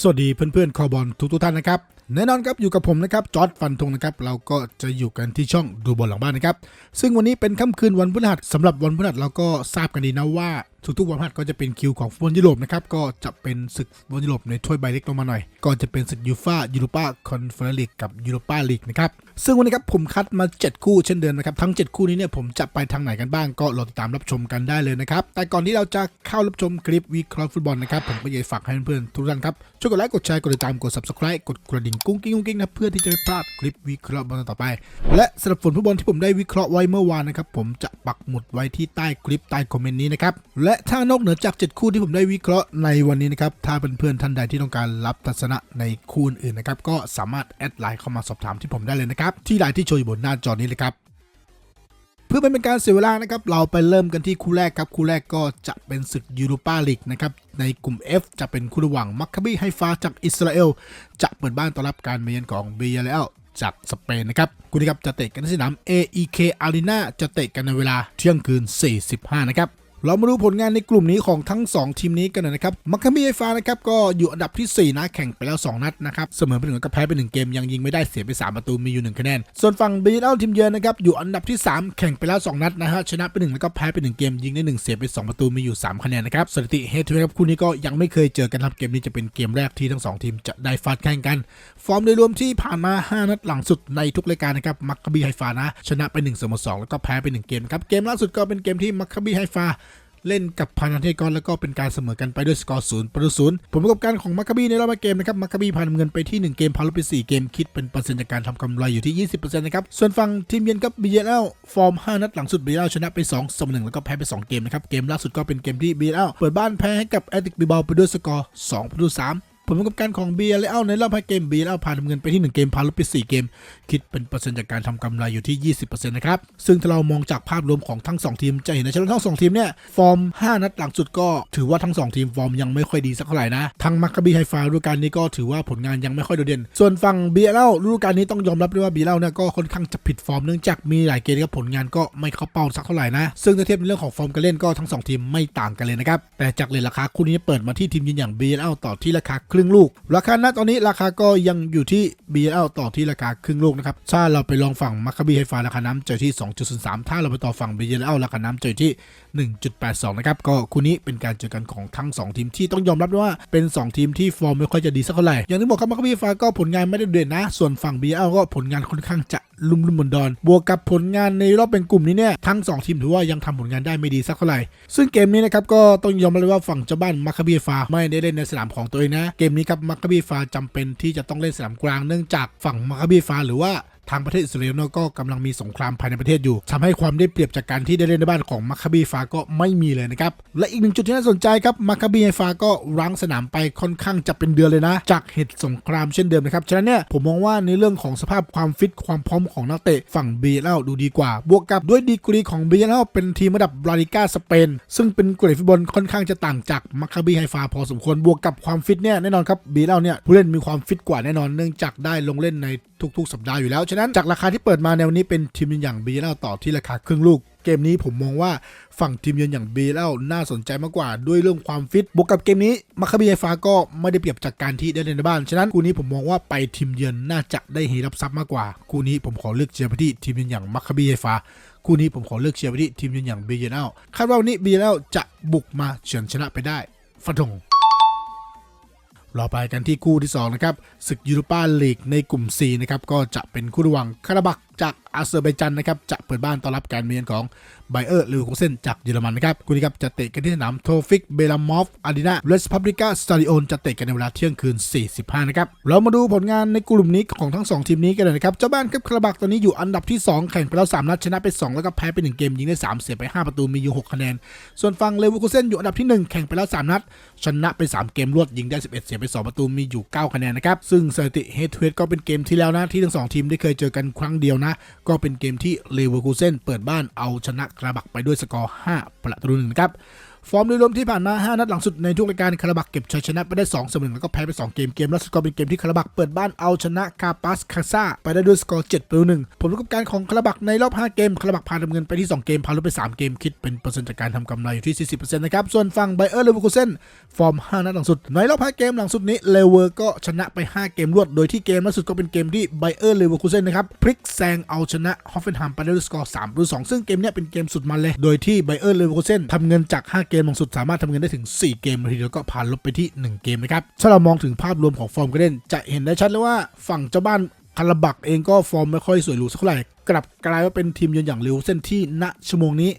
สวัสดีเพื่อนๆคอบอลทุกทุกๆท่านนะครับแน่นอนครับอยู่กับผมนะครับจอร์ดฟันธงนะครับเราก็จะอยู่กันที่ช่องดูบอลหลังบ้านนะครับซึ่งวันนี้เป็นค่ำคืนวันพฤหัสสำหรับวันพฤหัสเราก็ทราบกันดีนะว่าทุกๆวันพฤหัสก็จะเป็นคิวของฟุตบอลยุโรปนะครับก็จะเป็นศึกฟุตบอลยุโรปในถ้วยใบเล็กลงมาหน่อย ก็จะเป็นศึกยูฟ่ายูโรปาคอนเฟอเรนซ์ลีกกับยูโรปาลีกนะครับ ซึ่งวันนี้ครับผมคัดมา 7 คู่เช่นเดิมนะครับ ทั้ง 7 คู่นี้เนี่ยผมจะไปทางไหนกันบ้างก็รอติดตามรับชมกันได้เลยนะครับ แต่ก่อนที่เราจะเข้ารับชมคลิปวิเคราะห์ฟุตบอลนะครับ ผมก็อยากฝากให้เพื่อนๆทุกท่านครับ ช่วยกดไลค์กดแชร์กดติดตามกด subscribe กดกระดิ่งกุ้งกิ้งกุ้งกิ้งนะเพื่อที่จะไม่พลาดคลิปวิเคราะห์บอลต่อไป และสำหรับผลฟุตบอลที่ผมได้วิเคราะห์ไว้เมื่อวานนะครับผมจะปักหมุดไว้ที่ใต้คลิปใต้คอมเมนต์นี้นะครับและถ้านอกเหนือจาก 7 คู่ที่ผมได้วิเคราะห์ในวันนี้นะครับถ้าเพื่อนๆท่านใดที่ต้องการรับทัศนะในคู่อื่นนะครับก็สามารถแอดไลน์เข้ามาสอบถามที่ผมได้เลยนะครับที่ไลน์ที่โชว์อยู่บนหน้าจอนี้เลยครับ เพื่อไม่เป็นการเสียเวลานะครับ เราไปเริ่มกันที่คู่แรกครับ คู่แรกก็จะเป็นศึกยูโรปาลีกนะครับ ในกลุ่ม F จะเป็นคู่ระหว่างมัคคาบีไฮฟาจากอิสราเอล จะเปิดบ้านต้อนรับการมาเยือนของเบียร์แล้วจากสเปนนะครับคู่นี้ครับจะเตะกันที่สนาม AEK Arena จะเตะกันในเวลาเที่ยงคืน 45 นะครับ เรามาดูผลงานในกลุ่มนี้ของทั้ง 2 ทีมนี้กันหน่อยนะครับ มัคคาบีไอฟ้านะครับก็อยู่อันดับที่ 4 นะ แข่งไปแล้ว 2 นัดนะครับเสมอไปหนึ่งก็แพ้ไป1เกม ยังยิงไม่ได้เสียไป 3 ประตูมีอยู่ 1 คะแนน ส่วนฝั่งบีเอลทีมเยือนนะครับอยู่อันดับที่ 3 แข่งไปแล้ว 2 นัดนะฮะชนะไป1แล้วก็แพ้ไป1เกม ยิงได้ 1 เสียไป 2 ประตูมีอยู่ 3 คะแนนนะครับสถิติเฮดทูเฮดครับคู่นี้ก็ยังไม่เคยเจอกันครับเกมนี้จะเป็นเกมแรกที่ทั้งสองทีมจะได้ฟาดแข่งกัน ฟอร์มโดยรวมที่ผ่านมา 5 นัดหลังสุดในทุกรายการนะครับมัคคาบีไฮฟานะชนะไป1เสมอ2แล้วก็แพ้ไป1เกมครับเกมล่าสุดก็เป็นเกมที่มัคคาบีไฮฟา เล่นกับพานาเทกอนแล้วก็เป็นการเสมอกันไปด้วยสกอร์ศูนย์ประตูศูนย์ผลประกอบการของมัคคาบีในรอบเกมนะครับมัคคาบีพานเงินไปที่ 1 เกมพาลบไป4เกมคิดเป็นเปอร์เซ็นต์จากการทำกำไรอยู่ที่ 20%นะครับส่วนฝั่งทีมเยือนกับบีเอลฟอร์ม 5 นัดหลังสุดบีเอลชนะไป2เสมอ1แล้วก็แพ้ไป 2 เกมนะครับเกมล่าสุดก็เป็นเกมที่บีเอลเปิดบ้านแพ้ให้กับแอตติกบิบอลไปด้วยสกอร์2ประตู3 ผลประกอบการของเบียร์เลในรอบ5เกมเบียร์พาทำเงินไปที่ 1 เกมพาลบไป4เกม คิดเป็นเปอร์เซ็นต์จากการทำกำไรอยู่ที่ 20%นะครับ ซึ่งถ้าเรามองจากภาพรวมของทั้ง 2 ทีม จะเห็นได้ชัดว่าทั้ง 2 ทีมเนี่ย ฟอร์ม 5 นัดหลังสุดก็ถือว่าทั้ง 2 ทีมฟอร์มยังไม่ค่อยดีสักเท่าไหร่นะทั้งมัคคาบีไฮฟาฤดูกาลนี้ก็ถือว่าผลงานยังไม่ค่อยโดดเด่น ส่วนฝั่งเบียร์เลฤดูกาลนี้ต้องยอมรับด้วยว่าเบียร์เลเนี่ยก็ค่อนข้างจะผิดฟอร์มเนื่องจากมีหลายเกมครับผลงานก็ไม่เข้าเป้าสักเท่าไหร่นะซึ่งถ้าเทียบในเรื่องของฟอร์มการเล่นก็ทั้งสองทีมไม่ต่างกันเลยนะครับแต่จากเลทราคาคู่นี้เปิดมาที่ทีมยืนอย่างเบียร์เลต่อที่ราคาครึ่งลูก ราคาณตอนนี้ราคาก็ยังอยู่ที่ BL ต่อที่ราคาครึ่งลูกนะครับถ้าเราไปลองฝั่งมัคคาบีไฮฟาราคาน้ำเจอที่ 2.03 ถ้าเราไปต่อฝั่ง BL ราคาน้ำเจอที่ 1.82 นะครับ ก็คู่นี้เป็นการเจอกันของทั้ง 2 ทีมที่ต้องยอมรับว่าเป็น 2 ทีมที่ฟอร์มไม่ค่อยจะดีสักเท่าไหร่ อย่างที่บอกครับมัคคาบีไฮฟาก็ผลงานไม่ได้เด่นนะ ส่วนฝั่ง BL ก็ผลงานค่อนข้างจะลุ่มลุ่มบนดอนบวกกับผลงานในรอบเป็นกลุ่มนี้เนี่ยทั้ง 2 ทีมถือว่ายังทำผลงานได้ไม่ดีสักเท่าไหร่ซึ่งเกมนี้นะครับก็ต้องยอมรับว่าฝั่งเจ้าบ้านมัคคาบีฟาไม่ได้เล่นในสนามของตัวเองนะเกกมนี้ครับมัคคาบีฟาจำเป็นที่จะต้องเล่นสนามกลางเนื่องจากฝั่งมัคคาบีฟาหรือว่า ทางประเทศอิสราเอลเนี่ยก็กำลังมีสงครามภายในประเทศอยู่ทำให้ความได้เปรียบจากการที่ได้เล่นในบ้านของมัคคาบีฟาก็ไม่มีเลยนะครับ และอีกหนึ่งจุดที่น่าสนใจครับมัคคาบีฟาก็รั้งสนามไปค่อนข้างจะเป็นเดือนเลยนะ จากเหตุสงครามเช่นเดิมนะครับ ฉะนั้นเนี่ยผมมองว่าในเรื่องของสภาพความฟิตความพร้อมของนักเตะฝั่ง BL ดูดีกว่า บวกกับด้วยดีกรีของ BL เล่าเป็นทีมระดับลาลิก้าสเปนซึ่งเป็นเกรดฟุตบอลค่อนข้างจะต่างจากมัคคาบีไฮฟาพอสมควรบวกกับความฟิตเนี่ยแน่นอนครับ BL เนี่ยผู้เล่นมีความฟิตกว่าแน่นอนเนื่องจากได้ลงเล่นในทุก ๆ สัปดาห์อยู่แล้วฉะนั้นจากราคาที่เปิดมาในวันนี้เป็นทีมยืนอย่าง BL ต่อที่ราคาครึ่งลูกเกมนี้ผมมองว่าฝั่งทีมเยือนอย่าง BL น่าสนใจมากกว่าด้วยเรื่องความฟิตบวกกับเกมนี้มาคาบีไอฟ้าก็ไม่ได้เปรียบจากการที่ได้เล่นในบ้าน ฉะนั้นคู่นี้ผมมองว่าไปทีมเยือนน่าจะได้เฮรับซับมากกว่า คู่นี้ผมขอเลือกเชียร์ไปที่ทีมเยือนอย่างมาคาบีไอฟ้าคู่นี้ผมขอเลือกเชียร์ไปที่ทีมเยือนอย่าง BL คาดว่าวันนี้ BL จะบุกมาเฉือนชนะไปได้ฟันธง เราไปกันที่คู่ที่2นะครับศึกยูโรปาลีกในกลุ่ม C นะครับก็จะเป็นคู่ระหว่างคาราบัก จากอาเซอร์ไบจันนะครับจะเปิดบ้านต้อนรับการเมาเยือนของไบเออร์ลิวโคเซนจากเยอรมันนะครับคู่นี้ครับจะเตะกันที่สนามโทฟิกเบลามอฟอารีนาเรสพับลิกาสตาดิโอนจะเตะกันในเวลาเที่ยงคืน 45 นะครับ เรามาดูผลงานในกลุ่มนี้ของทั้ง 2 ทีมนี้กันเลยนะครับ เจ้าบ้านครับคาราบักตอนนี้อยู่อันดับที่ 2 แข่งไปแล้ว 3 นัดชนะไป 2 แล้วก็แพ้ไป 1 เกม ยิงได้ 3 เสียไป 5 ประตูมีอยู่ 6 คะแนน ส่วนฝั่งเลเวอร์คูเซนอยู่อันดับที่ 1 แข่งไปแล้ว 3 นัด ชนะไป 3 เกมรวดยิงได้ 11 เสียไป 2 ประตูมีอยู่ 9 คะแนนนะครับซึ่งสถิติเฮดทูเฮดก็เป็นเกมที่แล้วนะที่ทั้งสองทีมได้เคยเจอกันครั้งเดียวนะก็เป็นเกมที่เลเวอร์คูเซนเปิดบ้านเอาชนะกระบักไปด้วยสกอร์ 5 ประตูหนึ่งครับ ฟอร์มโดยรวมที่ผ่านมา 5 นัดหลังสุดในทุกรายการคาราบักเก็บชัยชนะไปได้2เสมอแล้วก็แพ้ไป 2 เกม เกมล่าสุดก็เป็นเกมที่คาราบักเปิดบ้านเอาชนะคาปัสคาซาไปได้ด้วยสกอร์7ประตู1ผลประกอบการของคาราบักในรอบ 5 เกมคาราบักพาทำเงินไปที่ 2 เกม พาลดไป 3 เกม คิดเป็นเปอร์เซ็นต์จากการทำกำไรอยู่ที่ 40%นะครับ ส่วนฝั่งไบเออร์เลเวอร์คูเซนฟอร์ม 5 นัดหลังสุด ในรอบ 5 เกมหลังสุดนี้เลเวอร์ก็ชนะไป 5 เกมรวด โดยที่เกมล่าสุดก็เป็นเกมที่ไบเออร์เลเวอร์คูเซนนะครับพลิกแซงเอาชนะฮอฟเฟนฮัมไปได้ด้วยสกอร์3ประตู2ซึ่งเกมเนี้ยเป็นเกมสุดมันเลย โดยที่ไบเออร์เลเวอร์คูเซนทำเงินจาก 5 เกมลงสุดสามารถทำเงินได้ถึง 4 เกมเลยทีเดียวก็ผ่านลบไปที่ 1 เกมนะครับ ถ้าเรามองถึงภาพรวมของฟอร์มการเล่น จะเห็นได้ชัดเลยว่าฝั่งเจ้าบ้านคาราบักเองก็ฟอร์มไม่ค่อยสวยหรูสักเท่าไหร่กลับกลายว่าเป็นทีมยืนอย่างเร็วเส้นที่ณชั่วโมงนี้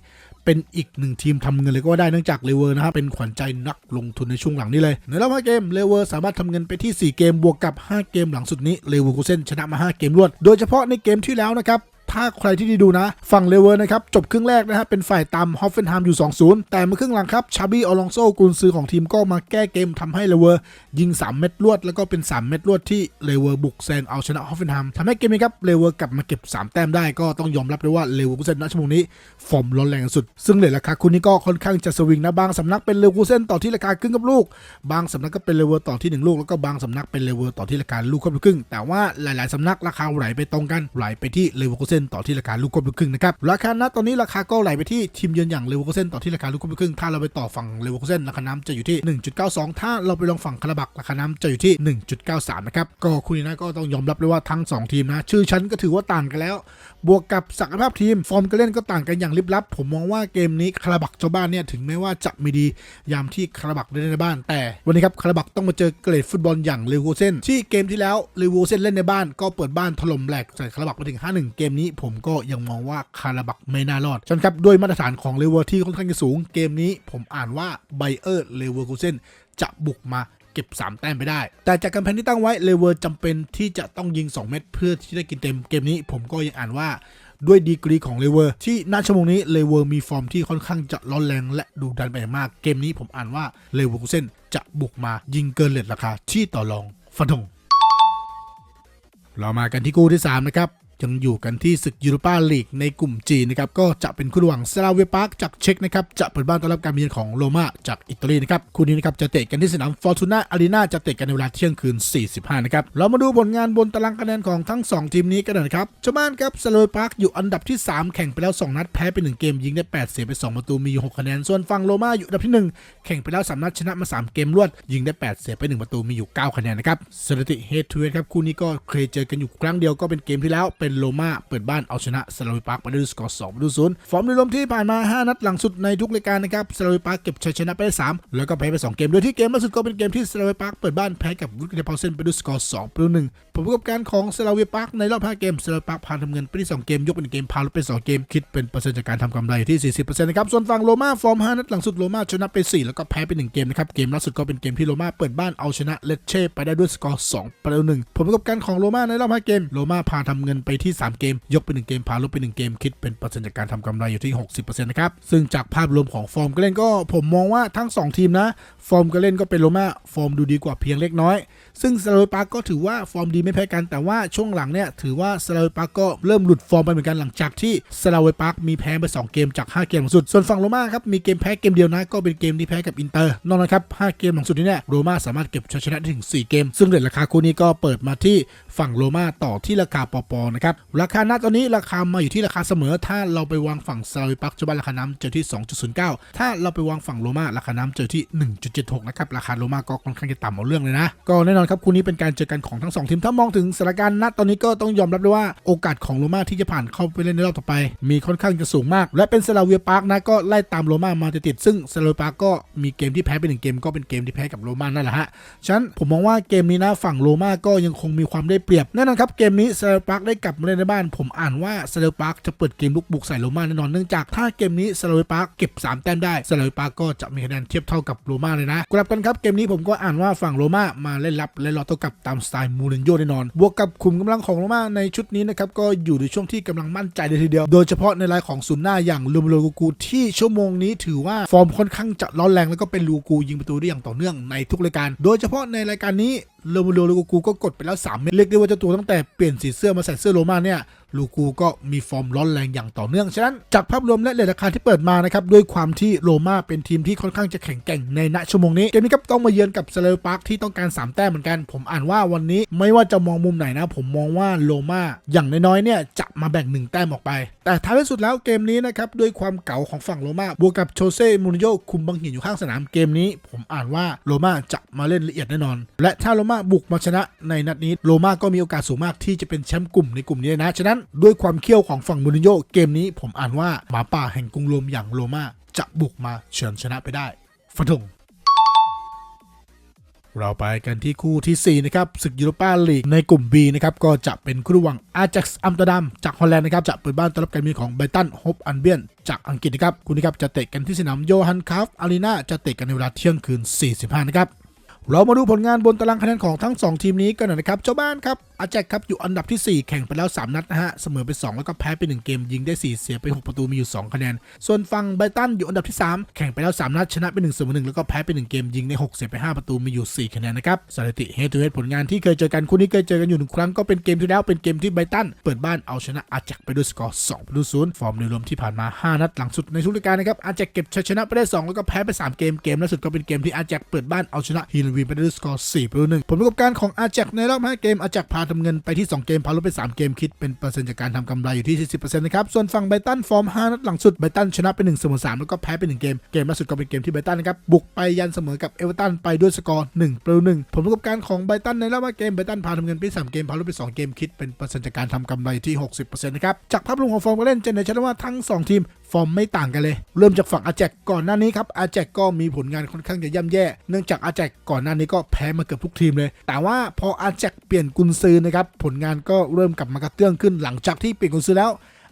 เป็นอีกหนึ่งทีมทำเงินเลยก็ว่าได้เนื่องจากเลเวอร์นะครับเป็นขวัญใจนักลงทุนในช่วงหลังนี้เลยในรอบ5เกมเลเวอร์สามารถทำเงินไปที่ 4 เกมบวกกับ 5 เกมหลังสุดนี้เลเวอร์กูเซนชนะมา 5 เกมรวด โดยเฉพาะในเกมที่แล้วนะครับ ถ้าใครที่ได้ดูนะ ฝั่งเลเวอร์นะครับ จบครึ่งแรกนะฮะเป็นฝ่ายตามฮอฟเฟนไฮม์อยู่ 2-0 แต่เมื่อครึ่งหลังครับชาบี้อลองโซกุนซือของทีมก็มาแก้เกมทำให้เลเวอร์ยิง 3 เม็ดรวด แล้วก็เป็น 3 เม็ดรวดที่เลเวอร์บุกแซงเอาชนะฮอฟเฟนไฮม์ทำให้เกมนี้ครับเลเวอร์กลับมาเก็บ 3 แต้มได้ก็ต้องยอมรับเลยว่าเลเวอร์กูเซนณชั่วโมงนี้ฟอร์มร้อนแรงสุด ซึ่งเลทราคาคุณนี้ก็ค่อนข้างจะสวิงนะบางสำนักเป็นเลเวอร์กูเซนต่อที่ราคาครึ่งกับลูก บางสำนักก็เป็นเลเวอร์ต่อที่ 1 ลูกแล้วก็บางสำนักเป็นเลเวอร์ต่อที่ราคาลูกครบลูกครึ่งแต่ว่าหลาย ๆสำนักราคาไหลไปตรงกันไหลไปที่เลเวอร์กูเซนต่อที่ราคาลูกกบลูกครึ่งนะครับราคาณตอนนี้ราคาก็ไหลไปที่ทีมเยือนอย่างเลเวอร์กูเซนต่อที่ราคาลูกกบลูกครึ่งถ้าเราไปต่อฝั่งเลเวอร์กูเซนราคาน้ำจะอยู่ที่ 1.92 ถ้าเราไปลองฝั่งคาราบักราคาน้ำจะอยู่ที่ 1.93 นะครับก็คุณนะก็ต้องยอมรับเลยว่าทั้ง 2 ทีมนะ ชื่อชั้นก็ถือว่าต่างกันแล้ว บวกกับศักยภาพทีม ฟอร์มการเล่นก็ต่างกันอย่างลิบลับ ผมมองว่าเกมนี้คาราบักเจ้าบ้านเนี่ยถึงแม้ว่าจะไม่ดียามที่คาราบักเล่นในบ้าน แต่วันนี้ครับคาราบักต้องมาเจอเกรดฟุตบอลอย่างเลวโวเซนที่เกมที่แล้วเลวโวเซนเล่นในบ้าน ก็เปิดบ้านถล่มแหลกใส่คาราบักมาถึง 5-1 เกมนี้ ผมก็ยังมองว่าคาราบักไม่น่ารอดฉะนันครับด้วยมาตรฐานของเลเวอร์ที่ค่อนข้างจะสูง เกมนี้ผมอ่านว่าไบเออร์เลเวอร์กูเซนจะบุกมา เก็บ 3 แต้มไปได้ แต่จากกำแพงที่ตั้งไว้เลเวอร์จำเป็นที่จะต้องยิง 2 เม็ดเพื่อที่จะกินเต็มเกมนี้ผมก็ยังอ่านว่าด้วยดีกรีของเลเวอร์ที่ณชั่วโมงนี้เลเวอร์มีฟอร์มที่ค่อนข้างจะร้อนแรงและดูดันไปมาก เกมนี้ผมอ่านว่าเลเวอร์กูเซนจะบุกมายิงเกินเลทราคาที่ต่อรองฟันธงเรามากันที่คู่ที่ 3 นะครับ ยังอยู่กันที่ศึกยูโรปาลีกในกลุ่มจีนนะครับก็จะเป็นคู่ระหว่างซาลาเวปาร์กจากเช็กนะครับจะเปิดบ้านต้อนรับการมาเยือนของโรม่าจากอิตาลีนะครับคู่นี้นะครับจะเตะกันที่สนามฟอร์ตูน่าอารีนาจะเตะกันในเวลาเที่ยงคืน 45 นะครับเรามาดูผลงานบนตารางคะแนนของทั้ง 2 ทีมนี้กันหน่อยนะครับเจ้าบ้านครับซาลาเวปาร์กอยู่อันดับที่ 3 แข่งไปแล้ว 2 นัดแพ้ไป 1 เกมยิงได้ 8 เสียไป 2 ประตูมีอยู่6คะแนนส่วนฝั่งโรม่าอยู่อันดับที่ 1 แข่งไปแล้ว 3 นัดชนะมา 3 เกมรวด ยิงได้ 8 เสียไป 1 ประตูมีอยู่ 9 คะแนนนะครับสถิติเฮดทูเฮดครับคู่นี้ก็เคยเจอกันอยู่ครั้งเดียวก็เป็นเกมที่แล้วเป็นโรม่าเปิดบ้านเอาชนะซาลาวิปาร์กไปด้วยสกอร์2ประตูศูนย์ฟอร์มโดยรวมที่ผ่านมา 5 นัดหลังสุดในทุกรายการนะครับซาลาวิปาร์กเก็บชัยชนะไปได้3แล้วก็แพ้ไป 2 เกม โดยที่เกมล่าสุดก็เป็นเกมที่ซาลาวิปาร์กเปิดบ้านแพ้กับวุฒิเดพาเซนไปด้วยสกอร์2ประตูหนึ่งผลประกอบการของซาลาวิปาร์กในรอบ 5 เกมซาลาวิปาร์กพาทำเงินไปที่2เกมยกเป็นเกมพาลดไป2เกมคิดเป็นเปอร์เซ็นต์จากการทำกำไรอยู่ที่ 40%นะครับส่วนฝั่งโรม่าฟอร์ม 5 นัดหลังสุดโรม่าชนะไป 4 แล้วก็แพ้ไป 1 เกมนะครับเกมล่าสุดก็เป็นเกมที่โรม่าเปิดบ้านเอาชนะเลเช่ไปได้ด้วยสกอร์2ประตูหนึ่งผลประกอบการของโรม่าในรอบ5เกมโรม่าพาทำเงินไปที่ 3 เกม ยกเป็น1เกมพาลบไป 1 เกม คิดเป็นเปอร์เซ็นต์จากการทำกำไรอยู่ที่ 60%นะครับ ซึ่งจากภาพรวมของฟอร์มการเล่นก็ผมมองว่าทั้ง 2 ทีมนะ ฟอร์มการเล่นก็เป็นโรม่าฟอร์มดูดีกว่าเพียงเล็กน้อย ซึ่งซาลาเวปากก็ถือว่าฟอร์มดีไม่แพ้กันแต่ว่าช่วงหลังเนี่ยถือว่าซาลาเวปากก็เริ่มหลุดฟอร์มไปเหมือนกันหลังจากที่ซาลาเวปาร์กมีแพ้ไป 2 เกมจาก 5 เกมหลังสุด ส่วนฝั่งโรม่าครับมีเกมแพ้เกมเดียวนะก็เป็นเกมที่แพ้กับอินเตอร์นอกนั้นครับ5เกมหลังสุดนี้เนี่ยโรม่าสามารถเก็บชัยชนะถึง 4 เกม ซึ่งเรทราคาคู่นี้ก็เปิดมาที่ฝั่งโรม่าต่อที่ราคาปอปอนะครับราคาณตอนนี้ราคามาอยู่ที่ราคาเสมอ ถ้าเราไปวางฝั่งซาลาเวปาร์กจุบันราคาน้ำเจอที่ 2.09 ถ้าเราไปวางฝั่งโรม่าราคาน้ำเจอที่ 1.76 นะครับราคาโรม่าก็ค่อนข้างจะต่ำเอาเรื่องเลยนะก็แน่นอนครับคู่นี้เป็นการเจอกันของทั้งสองทีม ถ้ามองถึงสถานการณ์ณตอนนี้ก็ต้องยอมรับเลยว่าโอกาสของโรม่าที่จะผ่านเข้าไปเล่นในรอบต่อไป มีค่อนข้างจะสูงมาก และเป็นเซลาเวียปาร์กนะก็ไล่ตามโรม่ามาติดๆซึ่งเซลาเวียปาร์กก็มีเกมที่แพ้ไปหนึ่งเกมก็เป็นเกมที่แพ้กับโรม่านั่นแหละฮะฉะนั้นผมมองว่าเกมนี้นะฝั่งโรม่าก็ยังคงมีความได้เปรียบแน่นอนครับเกมนี้เซลาเวียปาร์กได้กลับมาเล่นในบ้าน ผมอ่านว่าเซลาเวียปาร์กจะเปิดเกมลุกบุกใส่โรม่าแน่นอนเนื่องจากถ้าเกมนี้เซลาเวียปาร์กเก็บสามแต้มได้ซลาเวียปาร์กก็จะมีคะแนนเทียบเท่ากับโรม่าเลยนะกลับกันครับเกมนี้ผมก็อ่านว่าฝั่งโรม่ามาเล่นรับและรอโต้กลับตามสไตล์มูรินโญ่แน่นอน บวกกับขุมกำลังของโรม่าในชุดนี้นะครับก็อยู่ในช่วงที่กำลังมั่นใจเลยทีเดียว โดยเฉพาะในรายของศูนย์หน้าอย่างลูมโลกูกูที่ชั่วโมงนี้ถือว่าฟอร์มค่อนข้างจะร้อนแรงแล้วก็เป็นลูกูยิงประตูได้อย่างต่อเนื่องในทุกรายการ โดยเฉพาะในรายการนี้โลมโลลูกูก็กดไปแล้ว3เม็ดเรียกได้ว่าเจ้าตัวตั้งแต่เปลี่ยนสีเสื้อมาใส่เสื้อโรม่าเนี่ย ลูกูก็มีฟอร์มร้อนแรงอย่างต่อเนื่องฉะนั้นจากภาพรวมและเลทราคาที่เปิดมานะครับด้วยความที่โรม่าเป็นทีมที่ค่อนข้างจะแข็งแกร่งในณชั่วโมงนี้เกมนี้ครับต้องมาเยือนกับเซเลปาร์คที่ต้องการสามแต้มเหมือนกัน ผมอ่านว่าวันนี้ไม่ว่าจะมองมุมไหนนะ ผมมองว่าโรม่าอย่างน้อยๆเนี่ยจะมาแบ่งหนึ่งแต้มออกไป แต่ท้ายที่สุดแล้วเกมนี้นะครับด้วยความเก่าของฝั่งโรม่าบวกกับโชเซ่มูริโญ่คุมบังหินอยู่ข้างสนามเกมนี้ ผมอ่านว่าโรม่าจะมาเล่นละเอียดแน่นอน และถ้าโรม่าบุกมาชนะในนัดนี้โรม่าก็มีโอกาสสูงมากที่จะเป็นแชมป์กลุ่มในกลุ่มนี้นะฉะนั้นด้วยความเขี้ยวของฝั่งมูริโญ่เกมนี้ ผมอ่านว่าหมาป่าแห่งกรุงโรมอย่างโรม่าจะบุกมาเฉือนชนะไปได้ฟันธง เราไปกันที่คู่ทีสี่ 4 นะครับศึกยูโรปาลีกในกลุ่ม B นะครับก็จะเป็นคู่ระหว่างอาจักซ์อัมสเตอร์ดัมจากฮอลแลนด์นะครับจะเปิดบ้านต้อนรับการมีของไบตันโฮปอันเบียนจากอังกฤษนะครับคู่นี้ครับจะเตะกันที่สนามโยฮันคาฟอารีนาจะเตะกันในเวลาเที่ยงคืน 45 นะครับ เรามาดูผลงานบนตารางคะแนนของทั้ง 2 ทีมนี้กันหน่อยนะครับ เจ้าบ้านครับอาแจกครับอยู่อันดับที่ 4 แข่งไปแล้ว 3 นัดนะฮะ เสมอไป 2 แล้วก็แพ้ไป 1 เกม ยิงได้ 4 เสียไป 6 ประตูมีอยู่ 2 คะแนน ส่วนฝั่งไบตันอยู่อันดับที่ 3 แข่งไปแล้ว 3 นัด ชนะไป1เสมอ1แล้วก็แพ้ไป 1 เกม ยิงได้ 6 เสียไป 5 ประตูมีอยู่ 4 คะแนนนะครับสถิติเฮดทูเฮดผลงานที่เคยเจอกันคู่นี้เคยเจอกันอยู่หนึ่งครั้งก็เป็นเกมที่แล้วเป็นเกมที่ไบตันเปิดบ้านเอาชนะอาแจกไปด้วยสกอร์2ประตูศูนย์ฟอร์มโดยรวมที่ผ่านมา 5 นัดหลังสุดในทุกรายการนะครับอาแจกเก็บชัยชนะไปได้ 2 แล้วก็แพ้ไป 3 เกมเกมล่าสุดก็เป็นเกมที่อาแจกเปิดบ้านเอาชนะฮิลวีไปด้วยสกอร์4ประตูหนึ่งผลประกอบการของอาแจกในรอบ 5 เกมอาแจกพาทำเงินไปที่ 2 เกม พาลดไป 3 เกมคิดเป็นเปอร์เซ็นต์จากการทำกำไรอยู่ที่ 40%นะครับ ส่วนฝั่งไบตันฟอร์ม 5 นัดหลังสุดไบตันชนะไป1เสมอ3แล้วก็แพ้ไป 1 เกม เกมล่าสุดก็เป็นเกมที่ไบตันนะครับบุกไปยันเสมอกับเอเวอร์ตันไปด้วยสกอร์1ประตู1ผลประกอบการของไบตันในรอบ 5 เกมไบตันพาทำเงินไป 3 เกมพาลดไป 2 เกมคิดเป็นเปอร์เซ็นต์จากการทำกำไรที่ 60%นะครับจากภาพรวมของฟอร์มการเล่นจะเห็นชัดว่าทั้ง 2 ทีมฟอร์มไม่ต่างกันเลย เริ่มจากฝั่งอาแจกก่อนหน้านี้ครับอาแจกก็มีผลงานค่อนข้างจะย่ำแย่ เนื่องจากอาแจกก่อนหน้านี้ก็แพ้มาเกือบทุกทีมเลย แต่ว่าพออาแจกเปลี่ยนกุนซือนะครับผลงานก็เริ่มกลับมากระเตื้องขึ้นหลังจากที่เปลี่ยนกุนซือแล้ว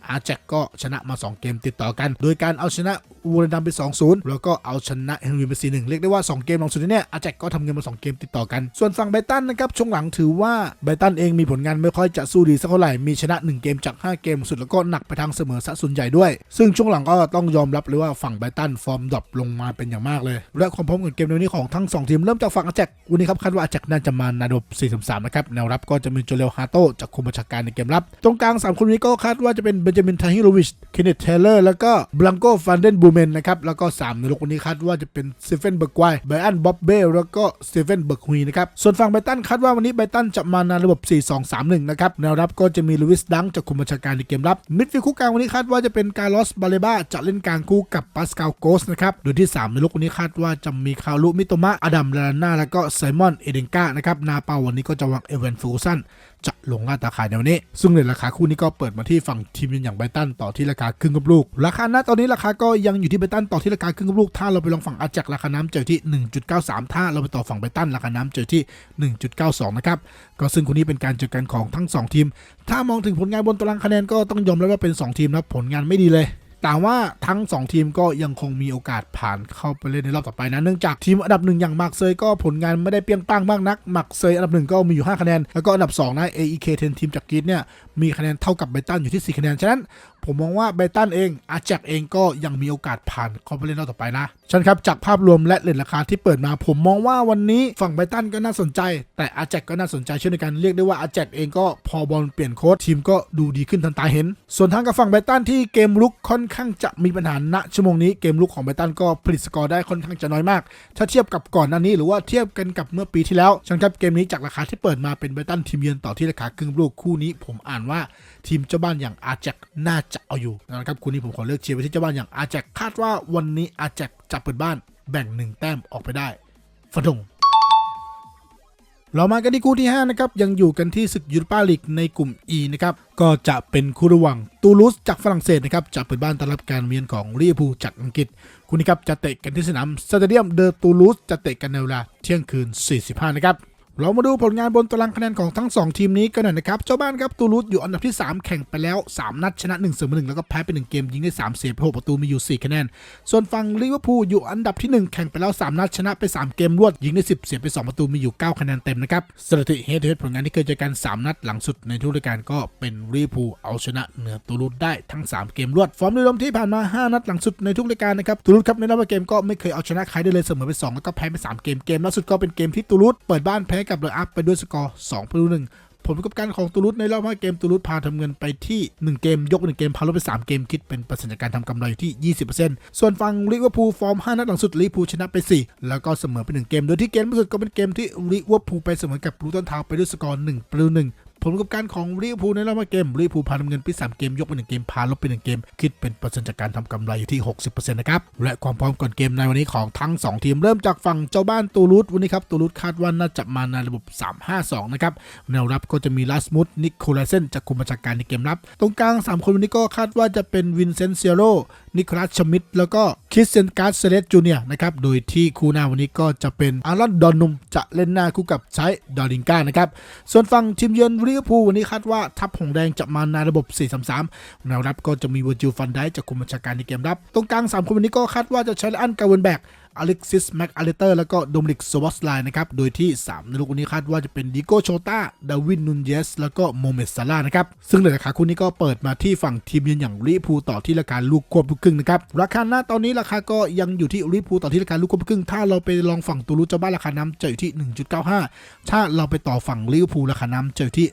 อาแจกก็ชนะมา 2 เกมติดต่อกัน โดยการเอาชนะ วูรดัมไป2-0 แล้วก็เอาชนะเฮนรีไป4-1 เรียกได้ว่า 2 เกมหลังสุดนี้เนี่ยอาแจ็กก็ทำเงินมา 2 เกมติดต่อกัน ส่วนฝั่งไบตันนะครับช่วงหลังถือว่าไบตันเองมีผลงานไม่ค่อยจะสู้ดีสักเท่าไหร่ มีชนะ 1 เกมจาก 5 เกมสุดแล้วก็หนักไปทางเสมอซะส่วนใหญ่ด้วย ซึ่งช่วงหลังก็ต้องยอมรับเลยว่าฝั่งไบตันฟอร์มดรอปลงมาเป็นอย่างมากเลย และความพร้อมของเกมในวันนี้ของทั้งสองทีมเริ่มจากฝั่งอาแจ็กวันนี้ครับคาดว่าอาแจ็กน่าจะมานาดบ4-3นะครับแนวรับก็จะมีโจเลฮาโตจากคุมบัญชาการในเกมรับ ตรงกลางสามคนนี้ก็คาดว่าจะเป็นเบนจามินทาฮิโรวิชเคนเนตเทเลอร์แล้วก็บลังโกฟันเดนบูเมนนะครับ แล้วก็3ในลูกคนนี้คาดว่าจะเป็นสเตเฟนเบิร์กไวไบอันบ๊อบเบลแล้วก็สเตเฟนเบิร์กฮุยนะครับ ส่วนฝั่งไบรตันคาดว่าวันนี้ไบรตันจะมาในระบบ 4-2-3-1 นะครับ แนวรับก็จะมีลูอิสดังจากคุมบัญชาการในเกมรับ มิดฟิลด์คู่กลางวันนี้คาดว่าจะเป็นการลอสบาเลบาจะเล่นกลางคู่กับปาสคาลโกสนะครับ โดยที่ 3 ในลูกคนนี้คาดว่าจะมีคารุมิโตมะอดัมลาลาน่าแล้วก็ไซมอนเอเดนกานะครับนาเปาวันนี้ก็จะวางเอเวนฟูซัน จะลงล่าตาขายในวันนี้ ซึ่งในราคาคู่นี้ก็เปิดมาที่ฝั่งทีมยืนอย่างไบตันต่อที่ราคาครึ่งกับลูก ราคาณตอนนี้ราคาก็ยังอยู่ที่ไบตันต่อที่ราคาครึ่งกับลูก ถ้าเราไปลองฝั่งอาแจกราคาน้ำเจอที่ 1.93 ถ้าเราไปต่อฝั่งไบตันราคาน้ำเจอที่ 1.92 นะครับ ก็ซึ่งคู่นี้เป็นการเจอกันของทั้ง 2 ทีม ถ้ามองถึงผลงานบนตารางคะแนนก็ต้องยอมรับว่าเป็น 2 ทีมนะผลงานไม่ดีเลย แต่ว่าทั้ง 2 ทีมก็ยังคงมีโอกาสผ่านเข้าไปเล่นในรอบต่อไปนะ เนื่องจากทีมอันดับหนึ่งอย่างมักเซยก็ผลงานไม่ได้เปรี้ยงปังมากนัก มักเซยอันดับหนึ่งก็มีอยู่ 5 คะแนน แล้วก็อันดับ2นะ AEK 10 ทีมจากกรีซเนี่ยมีคะแนนเท่ากับไบตันอยู่ที่ 4 คะแนน ฉะนั้น ผมมองว่าไบตันเองอาแจกเองก็ยังมีโอกาสผ่านเข้าไปเล่นรอบต่อไปนะฉันครับจากภาพรวมและเลทราคาที่เปิดมา ผมมองว่าวันนี้ฝั่งไบตันก็น่าสนใจ แต่อาแจกก็น่าสนใจเช่นกันเรียกได้ว่าอาแจกเองก็พอบอลเปลี่ยนโค้ชทีมก็ดูดีขึ้นทันตาเห็น ส่วนทางกับฝั่งไบตันที่เกมลุกค่อนข้างจะมีปัญหาณชั่วโมงนี้เกมลุกของไบตันก็ผลิตสกอร์ได้ค่อนข้างจะน้อยมาก ถ้าเทียบกับก่อนหน้านี้หรือว่าเทียบกันกับเมื่อปีที่แล้วฉันครับเกมนี้จากราคาที่เปิดมาเป็นไบตันทีมเยือนต่อที่ราคาครึ่งลูกคู่นี้ ผมอ่านว่า ทีมเจ้าบ้านอย่างอาแจกน่าจะเอาอยู่นะครับคู่นี้ผมขอเลือกเชียร์ไปที่เจ้าบ้านอย่างอาแจกคาดว่าวันนี้อาแจกจะเปิดบ้านแบ่งหนึ่งแต้มออกไปได้ฟันธงเรามากันที่คู่ที่ 5 นะครับ ยังอยู่กันที่ศึกยูโรปาลีกในกลุ่ม E นะครับ ก็จะเป็นคู่ระหว่างตูลูสจากฝรั่งเศสนะครับจะเปิดบ้านต้อนรับการเมียนของลิเวอร์พูลจากอังกฤษ คู่นี้ครับจะเตะกันที่สนามสเตเดียมเดอตูลูสจะเตะกันในเวลาเที่ยงคืน 45 นะครับ เรามาดูผลงานบนตารางคะแนนของทั้ง 2 ทีมนี้กันหน่อยนะครับ เจ้าบ้านครับตูลูสอยู่อันดับที่ 3 แข่งไปแล้ว 3 นัดชนะ1เสมอ1แล้วก็แพ้ไป1เกมยิงได้3เสียไป6ประตูมีอยู่ 4 คะแนน ส่วนฝั่งลิเวอร์พูลอยู่อันดับที่ 1 แข่งไปแล้ว 3 นัดชนะไป 3 เกมรวดยิงได้ 10 เสียไป 2 ประตูมีอยู่ 9 คะแนนเต็มนะครับสถิติเฮดเฮดผลงานที่เคยเจอกัน 3 นัดหลังสุดในทุกรายการก็เป็นลิเวอร์พูลเอาชนะเหนือตูลูสได้ทั้ง 3 เกมรวดฟอร์มโดยรวมที่ผ่านมา 5 นัดหลังสุดในทุกรายการนะครับตูลูสครับในรอบเกมก็ไม่เคยเอาชนะใครได้เลยเสมอไป2แล้วก็แพ้ไป3เกมเกมล่าสุดก็เป็นเกมที่ตูลูสเปิดบ้านแพ้กับเรอัพไปด้วยสกอร์2ประตู1ผลประกอบการของตูรุสในรอบ 5 เกมตูรุสพาทำเงินไปที่ 1 เกม ยก 1 เกม พาลดไป 3 เกม คิดเป็นเปอร์เซ็นต์การทำกำไรอยู่ที่ 20%ส่วนฝั่งลิเวอร์พูลฟอร์ม 5 นัดหลังสุดลิเวอร์พูลชนะไป 4 แล้วก็เสมอไป 1 เกม โดยที่เกมล่าสุดก็เป็นเกมที่ลิเวอร์พูลไปเสมอกับลูตันทาวไปด้วยสกอร์1ประตู1 ผลประกอบการของลิเวอร์พูลในรอบห้าเกมลิเวอร์พูลพาทำเงินไป3เกม ยกไป1เกมพาลบไป1เกม คิดเป็นเปอร์เซ็นต์จากการทำกำไรอยู่ที่ 60%นะครับและความพร้อมก่อนเกมในวันนี้ของทั้ง 2 ทีมเริ่มจากฝั่งเจ้าบ้านตูรูสวันนี้ครับตูรูสคาดว่าน่าจะมาในระบบ 3-5-2 นะครับแนวรับก็จะมีลาสมุดนิโคลาเซนจากคุมบัญชาการในเกมรับ ตรงกลาง 3 คนวันนี้ก็คาดว่าจะเป็นวินเซนเซียโรนิโคลัสชมิดแล้วก็คริสเซนการ์ดเซเลสจูเนียนะครับโดยที่คู่หน้าวันนี้ก็จะเป็นอารอนดอนนุมจะเล่นหน้าคู่กับใช้ดอริงกานะครับส่วนฝั่งทีมเยือนลิเวอร์พูลวันนี้คาดว่าทัพหงแดงจะมาในระบบ 4-3-3แนวรับก็จะมีเวอร์จิลฟันได้จากคุมบัญชาการในเกมรับ ตรงกลาง 3 คนวันนี้ก็คาดว่าจะใช้อันกาเวนแบก อเล็กซิสแม็กอาเลเตอร์แล้วก็โดมินิกโซวอสไลน์นะครับโดยที่ 3 ในลูกนี้คาดว่าจะเป็นดิโกโชตาดาวินนุนเยสแล้วก็โมเมดซาร่านะครับซึ่งในราคาคู่นี้ก็เปิดมาที่ฝั่งทีมเยือนอย่างลิพูต่อที่ราคาลูกควบลูกครึ่งนะครับราคาหน้าตอนนี้ราคาก็ยังอยู่ที่ลิพูต่อที่ราคาลูกควบลูกครึ่งถ้าเราไปลองฝั่งตูรูเจ้าบ้านราคาน้ำจะอยู่ที่ 1.95 ถ้าเราไปต่อฝั่งลิเวอร์พูลราคาน้ำจะอยู่ที่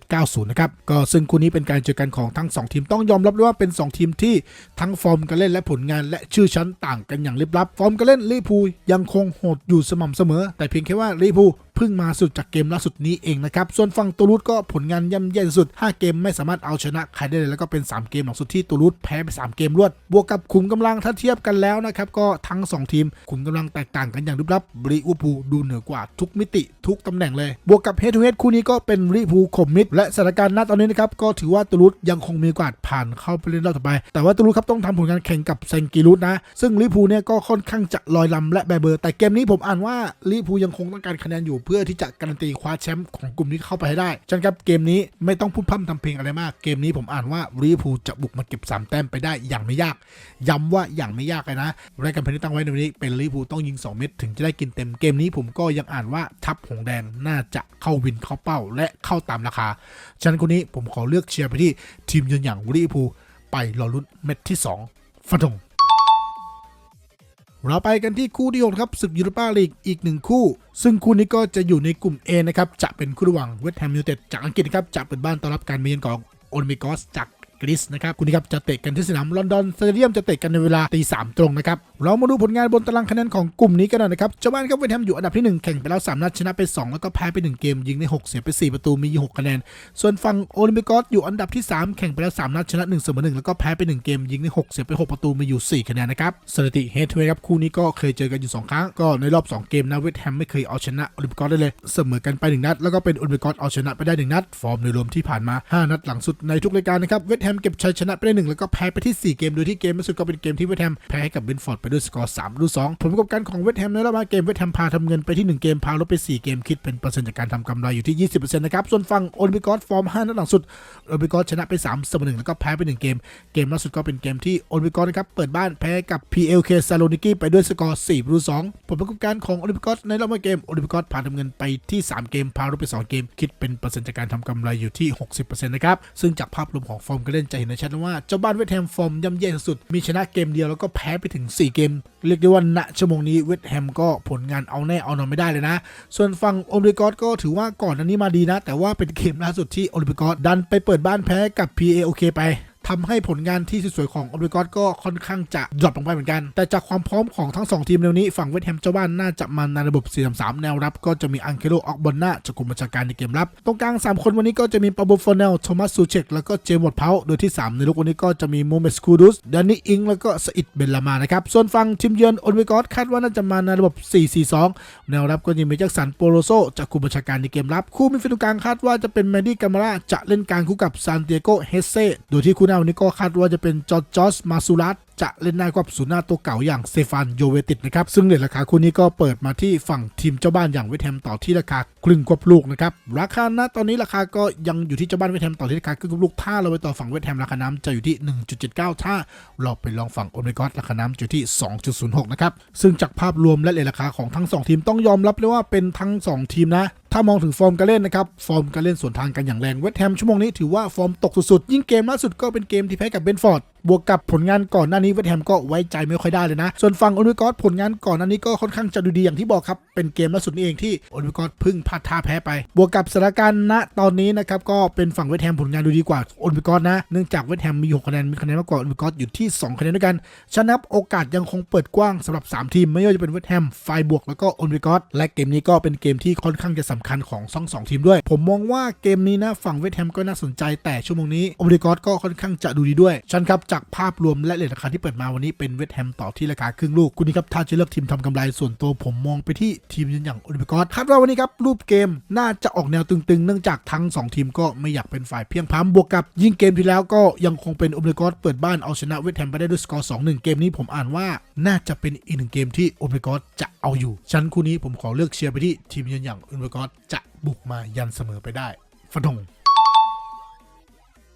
1.90 นะครับก็ซึ่งคู่นี้เป็นการเจอกันของทั้ง 2 ทีมต้องยอมรับด้วยว่าเป็น 2 ทีมที่ทั้งฟอร์มการเล่นและผลงานและชื่อชั้นต่างกันอย่างลิบลับฟอร์มการเล่นลิพูยังคงโหดอยู่สม่ำเสมอ แต่เพียงแค่ว่าลิพู เพิ่งมาสุดจากเกมล่าสุดนี้เองนะครับส่วนฝั่งตูรูสก็ผลงานย่ำแย่สุด 5 เกมไม่สามารถเอาชนะใครได้เลยแล้วก็เป็น 3 เกมหลังสุดที่ตูรูสแพ้ไป 3 เกมรวด บวกกับขุมกำลังถ้าเทียบกันแล้วนะครับก็ทั้ง 2 ทีมขุมกำลังแตกต่างกันอย่างลึกลับลิอร์พูดูเหนือกว่าทุกมิติทุกตำแหน่งเลย บวกกับเฮดทูเฮดคู่นี้ก็เป็นลิเวอร์พูข่มมิดและสถานการณ์ณตอนนี้นะครับก็ถือว่าตูรูสยังคงมีโอกาสผ่านเข้าไปเล่นรอบต่อไป แต่ว่าตูรูสครับต้องทำผลงานแข่งกับเซนกิรุสนะ ซึ่งลิพูเนี่ยก็ค่อนข้างจะลอยลำและแบเบอร์ แต่เกมนี้ผมอ่านว่าลิพูยังคงต้องการคะแนนอยู่เพื่อที่จะการันตีคว้าแชมป์ของกลุ่มนี้เข้าไปให้ได้ฉะนันครับเกมนี้ไม่ต้องพูดพร่ำทำเพลงอะไรมาก เกมนี้ผมอ่านว่าลิเวอร์พูลจะบุกมาเก็บ 3 แต้มไปได้อย่างไม่ยาก ย้ำว่าอย่างไม่ยากเลยนะรายการเพลที่ตั้งไว้ในวันนี้เป็นลิเวอร์พูลต้องยิง 2 เม็ดถึงจะได้กินเต็มเกมนี้ผมก็ยังอ่านว่าทัพหงแดงน่าจะเข้าวินเข้าเป้า และเข้าตามราคาฉะนั้นคนนี้ผมขอเลือกเชียร์ไปที่ทีมเยืนอย่างลิเวอร์พูลไปรอลุ้นเม็ดที่ 2ฟันธง เราไปกันที่คู่ที่6ครับศึกยูโรปาลีกอีกหนึ่งคู่ ซึ่งคู่นี้ก็จะอยู่ในกลุ่ม A นะครับ จะเป็นคู่ระหว่างเวสต์แฮมยูไนเต็ดจากอังกฤษครับจะเป็นบ้านต้อนรับการมาเยือนของโอลิมิกอสจาก กรีซนะครับคู่นี้ครับจะเตะกันที่สนามลอนดอนสเตเดียมจะเตะกันในเวลาตีสามตรงนะครับเรามาดูผลงานบนตารางคะแนนของกลุ่มนี้กันหน่อยนะครับเจ้าบ้านครับเวสต์แฮมอยู่อันดับที่ 1 แข่งไปแล้ว 3 นัดชนะไป 2 แล้วก็แพ้ไป 1 เกมยิงได้ 6 เสียไป 4 ประตูมี 6 คะแนน ส่วนฝั่งโอลิมปิกอสอยู่อันดับที่ 3 แข่งไปแล้ว 3 นัดชนะ1เสมอ1แล้วก็แพ้ไป 1 เกมยิงได้ 6 เสียไป 6 ประตูมีอยู่ 4 คะแนนนะครับสถิติเฮดทูเฮดครับคู่นี้ก็เคยเจอกันอยู่ 2 ครั้งก็ในรอบ 2 เกมนะเวสต์แฮมไม่เคยเอาชนะโอลิมปิกอสได้เลยเสมอกันไป 1 นัด แล้วก็เป็นโอลิมปิกอสเอาชนะไปได้ 1 นัด ฟอร์มโดยรวมที่ผ่านมา 5 นัดหลังสุดในทุกรายการนะครับเวสตแฮมเก็บชัยชนะไปได้หนึ่งแล้วก็แพ้ไปที่ 4 เกม โดยที่เกมล่าสุดก็เป็นเกมที่เวสต์แฮมแพ้ให้กับเบนฟอร์ดไปด้วยสกอร์3ลู2ผลประกอบการของเวสต์แฮมในรอบห้าเกมเวสต์แฮมพาทำเงินไปที่ 1 เกมพาลดไป 4 เกมคิดเป็นเปอร์เซ็นต์จากการทำกำไรอยู่ที่ 20%นะครับส่วนฝั่งโอลิมปิกอสฟอร์ม5นัดหลังสุดโอลิมปิกอสชนะไป3เสมอ1แล้วก็แพ้ไป 1 เกม เกมล่าสุดก็เป็นเกมที่โอลิมปิกอสนะครับเปิดบ้านแพ้กับ PLK ซาโลนิกีไปด้วยสกอร์4ลู2ผลประกอบการของโอลิมปิกอสในรอบเกมโอลิมปิกอสพาทำเงินไปที่ 3 เกมพาลดไป 2 เกมคิดเป็นเปอร์เซ็นต์จากการทำกำไรอยู่ที่ 60%นะครับซึ่งจากภาพรวมของฟอร์มการเล่นจะเห็นนะชัดว่าเจ้าบ้านเวสแฮมฟอร์มย่ำแย่สุด มีชนะเกมเดียวแล้วก็แพ้ไปถึง 4 เกม เรียกได้ว่าณชั่วโมงนี้เวสแฮมก็ผลงานเอาแน่เอานอนไม่ได้เลยนะ ส่วนฝั่งโอลิมปิกอสก็ถือว่าก่อนอันนี้มาดีนะ แต่ว่าเป็นเกมล่าสุดที่โอลิมปิกอสดันไปเปิดบ้านแพ้กับ PAOK ไป ทำให้ผลงานที่สวยๆของโอลิกอสก็ค่อนข้างจะดรอปลงไปเหมือนกัน แต่จากความพร้อมของทั้ง 2 ทีมในวันนี้ ฝั่งเวสต์แฮมเจ้าบ้านน่าจะมาในระบบ 4-3-3แนวรับ ก็จะมีอังเคโลออกบอลนาจากกลุ่มบัญชาการในเกมรับ ตรงกลาง 3 คนวันนี้ก็จะมีปาโบฟอนเนลโทมัสซูเชกแล้วก็เจมส์วอดเพาโดยที่ 3 ในลูกวันนี้ก็จะมีโมเมสคูดุสดานิอิงแล้วก็สอิดเบนลามานะครับส่วนฝั่งทีมเยือนโอลิกอสคาดว่าน่าจะมาในระบบ 4-4-2 แนวรับก็จะมีแจ็คสันโปโลโซจากกลุ่มบัญชาการในเกมรับ คู่มิดฟิลด์กลางคาดว่าจะเป็นแมนดี้กามาราจะเล่นกลางคู่กับซานเตียโกเฮเซโดยที่คู่หน้านนี้ก็คาดว่าจะเป็นจอร์จอสมาซูรัส จะเล่นหน้ากับศูนย์หน้าตัวเก่าอย่างเซฟานโยเวติดนะครับ ซึ่งเรทราคาคู่นี้ก็เปิดมาที่ฝั่งทีมเจ้าบ้านอย่างเวสต์แฮมต่อที่ราคาครึ่งควบลูกนะครับ ราคาณตอนนี้ราคาก็ยังอยู่ที่เจ้าบ้านเวสต์แฮมต่อที่ราคาครึ่งควบลูก ถ้าเราไปต่อฝั่งเวสต์แฮมราคาน้ำจะอยู่ที่ 1.79 ถ้าเราไปลองฝั่งโอเมกอสราคาน้ำอยู่ที่ 2.06 นะครับ ซึ่งจากภาพรวมและเรทราคาของทั้ง 2 ทีมต้องยอมรับเลยว่าเป็นทั้ง 2 ทีมนะถ้ามองถึงฟอร์มการเล่นนะครับ ฟอร์มการเล่นส่วนทางกันอย่างแรงเวสต์แฮมชั่วโมงนี้ถือว่าฟอร์มตกสุดๆ ยิ่งเกมล่าสุดก็เป็นเกมที่แพ้กับเบนฟอร์ด บวกกับผลงานก่อนหน้านี้เวสต์แฮมก็ไว้ใจไม่ค่อยได้เลยนะ ส่วนฝั่งโอลิกอสผลงานก่อนหน้านี้ก็ค่อนข้างจะดูดีอย่างที่บอกครับ เป็นเกมล่าสุดนี้เองที่โอลิกอสพึ่งพลาดท่าแพ้ไป บวกกับสถานการณ์ณตอนนี้นะครับก็เป็นฝั่งเวสต์แฮมผลงานดูดีกว่าโอลิกอสนะเนื่องจากเวสต์แฮมมี6คะแนนมีคะแนนมากกว่าโอลิกอสอยู่ที่ 2 คะแนนด้วยกันฉะนับโอกาสยังคงเปิดกว้างสำหรับ 3 ทีมไม่ว่าจะเป็นเวสต์แฮมไฟบวกแล้วก็โอลิกอสและเกมนี้ก็เป็นเกมที่ค่อนข้างจะสำคัญของทั้งสองทีมด้วย ผมมองว่าเกมนี้นะฝั่งเวสต์แฮมก็น่าสนใจแต่ชั่วโมงนี้โอลิกอสก็ค่อนข้างจะดูดีด้วยฉันครับจากภาพรวมและเลทราคาที่เปิดมาวันนี้เป็นเวสแฮมต่อที่ราคาครึ่งลูกคุณนี่ครับถ้าจะเลือกทีมทำกำไรส่วนตัวผมมองไปที่ทีมอย่างโอลิเวกอสคาดว่าวันนี้ครับรูปเกมน่าจะออกแนวตึงๆ เนื่องจากทั้งสองทีมก็ไม่อยากเป็นฝ่ายเพียงพ้ำบวกกับ ยิ่งเกมที่แล้วก็ยังคงเป็นโอลิเวกอสเปิดบ้านเอาชนะเวสแฮมไปได้ด้วยสกอร์2-1เกมนี้ผมอ่านว่าน่าจะเป็นอีกหนึ่งเกมที่โอลิเวกอสจะเอาอยู่ฉันคู่นี้ผมขอเลือกเชียร์ไปที่ทีมยืนอย่างโอลิเวกอสจะบุกมายันเสมอไปได้ฟันธง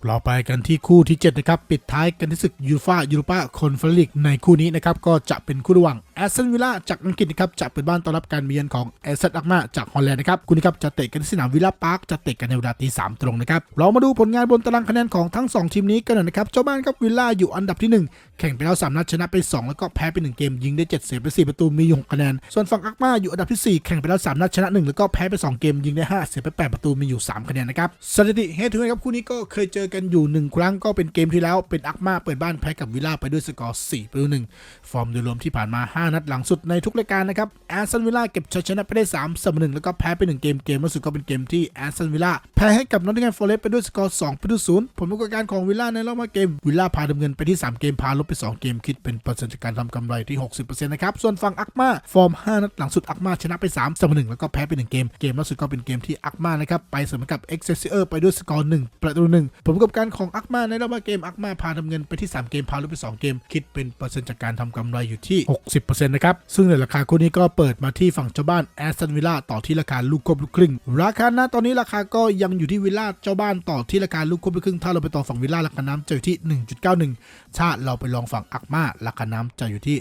เราไปกันที่คู่ที่ 7 นะครับ ปิดท้ายกันที่ศึกยูฟายูโรปาคอนเฟอเรนซ์ในคู่นี้นะครับ ก็จะเป็นคู่ระหว่างแอสตันวิลล่าจากอังกฤษนะครับจะเปิดบ้านต้อนรับการมาเยือนของแอสตันอักมาจากฮอลแลนด์นะครับคู่นี้ครับจะเตะกันที่สนามวิลล่าพาร์คจะเตะกันในเวลาตีสามตรงนะครับเรามาดูผลงานบนตารางคะแนนของทั้ง 2 ทีมนี้กันหน่อยนะครับเจ้าบ้านครับวิลล่าอยู่อันดับที่ 1 แข่งไปแล้ว3นัดชนะไป 2 แล้วก็แพ้ไป1เกมยิงได้7เสียไป4ประตูมีอยู่6คะแนนส่วนฝั่งอักมาอยู่อันดับที่ 4 แข่งไปแล้ว3นัดชนะ 1 แล้วก็แพ้ไป 2 เกมยิงได้5เสียไป8ประตูมีอยู่3คะแนนนะครับสถิติเฮดทูเฮดครับคู่นี้ก็เคยเจอกันอยู่ 1 ครั้งก็เป็นเกมที่แล้วเป็นอักมาเปิดบ้านแพ้กับวิลล่าไปด้วยสกอร์4ประตู1ฟอร์มโดยรวมที่ผ่านมา 5 นัดหลังสุดในทุกรายการนะครับแอสตันวิลล่าเก็บชัยชนะไปได้3เสมอ1แล้วก็แพ้ไป1เกมเกมล่าสุดก็เป็นเกมที่แอสตันวิลล่าแพ้ให้กับนอตติงแฮมฟอร์เรสต์ไปด้วยสกอร์2ประตู0ผลประกอบการของวิลล่าในรอบมาเกมวิลล่าพาดำเนินไปที่ 3 เกมพาลบไป 2 เกมคิดเป็นเปอร์เซ็นต์การทำกำไรที่ 60%นะครับส่วนฝั่งอักมาฟอร์ม 5 นัดหลังสุดอักมาชนะไป3เสมอ1แล้วก็แพ้ไป1เกมเกมล่าสุดก็เป็นเกมที่อักมานะครับไปเสมอกับเอ็กเซซิเออร์ไปด้วยสกอร์1ประตู1ผลกอบการของอักมาในรอบมาเกมอักมาพาดำเนินไปที่ 3 เกมพาลบไป 2 เกม คิดเป็นเปอร์เซ็นต์จากการทำกำไรอยู่ที่ 60%นะครับ ซึ่งในราคาคู่นี้ก็เปิดมาที่ฝั่งเจ้าบ้านแอสตันวิลล่าต่อที่ราคาลูกกบลูกครึ่ง ราคาณตอนนี้ราคาก็ยังอยู่ที่วิลล่าเจ้าบ้านต่อที่ราคาลูกกบลูกครึ่งถ้าเราไปต่อฝั่งวิลล่าราคาน้ำจะอยู่ที่ 1.91ถ้าเราไปลองฝั่งอักมาราคาน้ำจะอยู่ที่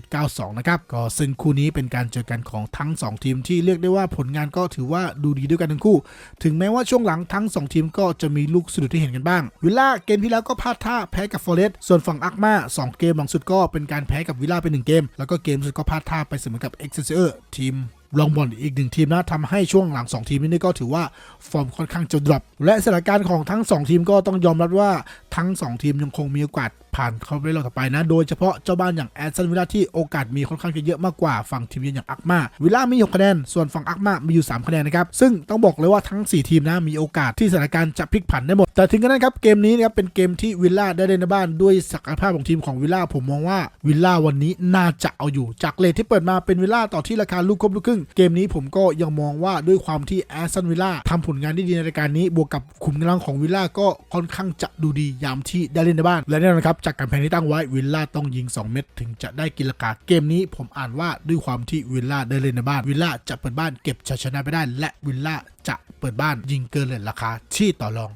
1.92 นะครับก็ซึ่งคู่นี้เป็นการเจอกันของทั้ง 2 ทีมที่เรียกได้ว่าผลงานก็ถือว่าดูดีด้วยกันทั้งคู่ ถึงแม้ว่าช่วงหลังทั้ง 2 ทีมก็จะมีลูกสะดุดที่เห็นกันบ้าง วิลล่าเกมที่แล้วก็พลาดท่าแพ้กับฟอเรสต์ส่วนฝั่งอักมา2เกมหลังสุดก็เป็นการแพ้กับวิลล่าไป1เกม แล้วก็เกมสุดก็พลาดท่าไปเสมอกับเอ็กเซอร์ทีมลองบอลอีกหนึ่งทีมนะทำให้ช่วงหลัง 2 ทีมนี้ก็ถือว่าฟอร์มค่อนข้างจะดรอปและสถานการณ์ของทั้ง 2 ทีมก็ต้องยอมรับว่าทั้ง 2 ทีมยังคงมีโอกาสผ่านเข้าไปรอบต่อไปนะ โดยเฉพาะเจ้าบ้านอย่างแอสตันวิลล่าที่โอกาสมีค่อนข้างจะเยอะมากกว่าฝั่งทีมเยือนอย่างอักมาวิลล่ามี 6 คะแนน ส่วนฝั่งอักมามีอยู่ 3 คะแนนนะครับ ซึ่งต้องบอกเลยว่าทั้ง 4 ทีมนะมีโอกาสที่สถานการณ์จะพลิกผันได้หมดแต่ถึงกระนั้นครับเกมนี้นะครับเป็นเกมที่วิลล่าได้เล่นในบ้านด้วยศักยภาพของทีมของวิลล่าผมมองว่าวิลล่าวันนี้น่าจะเอาอยู่จากเลทที่เปิดมาเป็นวิลล่าต่อที่ราคาลูกครบลูกครึ่ง เกมนี้ผมก็ยังมองว่าด้วยความที่แอสตันวิลล่าทำผลงานได้ดีในรายการนี้ บวกกับขุมกำลังของวิลล่าก็ค่อนข้างจะดูดียามที่ได้เล่นในบ้าน และแน่นอนครับจากการแผนที่ตั้งไว้วิลล่าต้องยิง 2 เม็ดถึงจะได้กินราคาเกมนี้ผมอ่านว่าด้วยความที่วิลล่าได้เล่นในบ้านวิลล่าจะเปิดบ้านเก็บชัยชนะไปได้ และวิลล่าจะเปิดบ้านยิงเกินเลยราคาที่ต่อรอง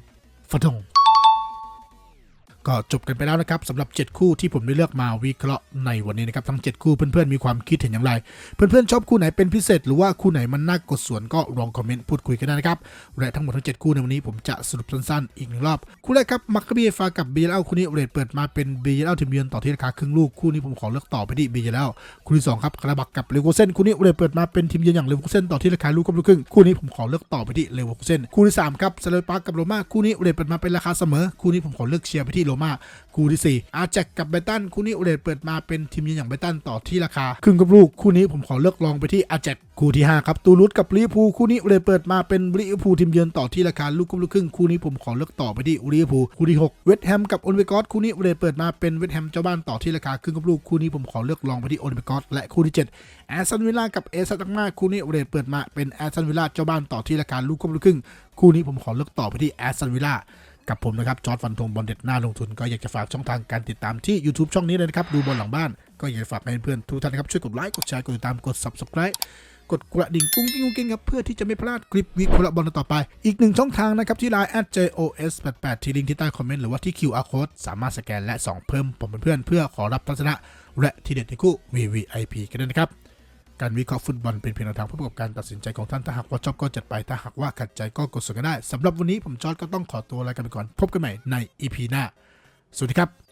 ฟันธง ก็จบกันไปแล้วนะครับสำหรับ 7 คู่ที่ผมได้เลือกมาวิเคราะห์ในวันนี้นะครับทั้ง 7 คู่เพื่อนๆมีความคิดเห็นอย่างไร เพื่อนๆชอบคู่ไหนเป็นพิเศษ หรือว่าคู่ไหนมันน่ากดสวนก็ลองคอมเมนต์พูดคุยกันได้นะครับและทั้งหมดทั้ง 7 คู่ในวันนี้ผมจะสรุปสั้นๆ อีกหนึ่งรอบ คู่แรกครับมักกะบีฟากับเบียเอลคู่นี้เรทเปิดมาเป็นเบียเอลทีมเยือนต่อที่ราคาครึ่งลูกคู่นี้ผมขอเลือกต่อไปที่เบียเอลคู่ที่สองครับกระบักกับเลโวเซนคู่นี้เรทเปิดมาเป็นทีมเยือนอย่างเลโวเซนต่อที่ราคาลูกกับลูกครึ่งคู่นี้ผมขอเลือกต่อไปที่เลโวเซนคู่ที่สามครับเซเลปากับโรม่าคู่นี้เรทเปิดมาเป็นราคาเสมอคู่นี้ผมขอเลือกเชียร์ไปที่โรมาคู่ที่ 4 อาแจกกับไบตันคู่นี้โอเดตเปิดมาเป็นทีมยืนอย่างไบตันต่อที่ราคาครึ่งกับลูกคู่นี้ผมขอเลือกลองไปที่อาแจกคู่ที่ 5 ครับตูรุสกับลิเวอร์พูลคู่นี้โอเดตเปิดมาเป็นลิเวอร์พูลทีมเยือนต่อที่ราคาลูกกับลูกครึ่งคู่นี้ผมขอเลือกต่อไปที่ลิเวอร์พูลคู่ที่6เวสต์แฮมกับโอลิเวกอสคู่นี้โอเดตเปิดมาเป็นเวสต์แฮมเจ้าบ้านต่อที่ราคาครึ่งกับลูกคู่นี้ผมขอเลือกลองไปที่โอลิเวกอสและคู่ที่7แอสตันวิลล่ากับเอสตันมาคู่นี้เดตเปิดมาเป็นแอสตันวิลล่าเจ้าบ้านต่อที่ราคาลูกกับลูกครึ่งคู่นี้ผมขอเลือกต่อไปที่แอสตันวิลล่า กับผมนะครับจอร์ดฟันธงบอลเด็ดหน้าลงทุนก็อยากจะฝากช่องทางการติดตามที่ YouTube ช่องนี้เลยนะครับ ดูบอลหลังบ้านก็อยากจะฝากให้เพื่อนๆทุกท่านนะครับช่วยกดไลค์กดแชร์กดติดตามกด Subscribe กดกระดิ่งกุ้งกิ้งกุ้งกิ้งครับเพื่อที่จะไม่พลาดคลิปวิเคราะห์บอลต่อไป อีกหนึ่งช่องทางนะครับที่ Line @jos88 ที่ลิงก์ที่ใต้คอมเมนต์หรือว่าที่ QR code สามารถสแกนและส่องเพิ่มผมเป็นเพื่อนเพื่อขอรับทัศนะและทีเด็ดในคู่ VVIP กันด้วยนะครับ การวิเคราะห์ฟุตบอลเป็นเพียงแนวทางเพื่อประกอบการตัดสินใจของท่าน ถ้าหากว่าชอบก็จัดไป ถ้าหากว่าขัดใจก็กดส่งกันได้สำหรับวันนี้ผมจอร์ดก็ต้องขอตัวลากันไปก่อน พบกันใหม่ใน EP หน้า สวัสดีครับ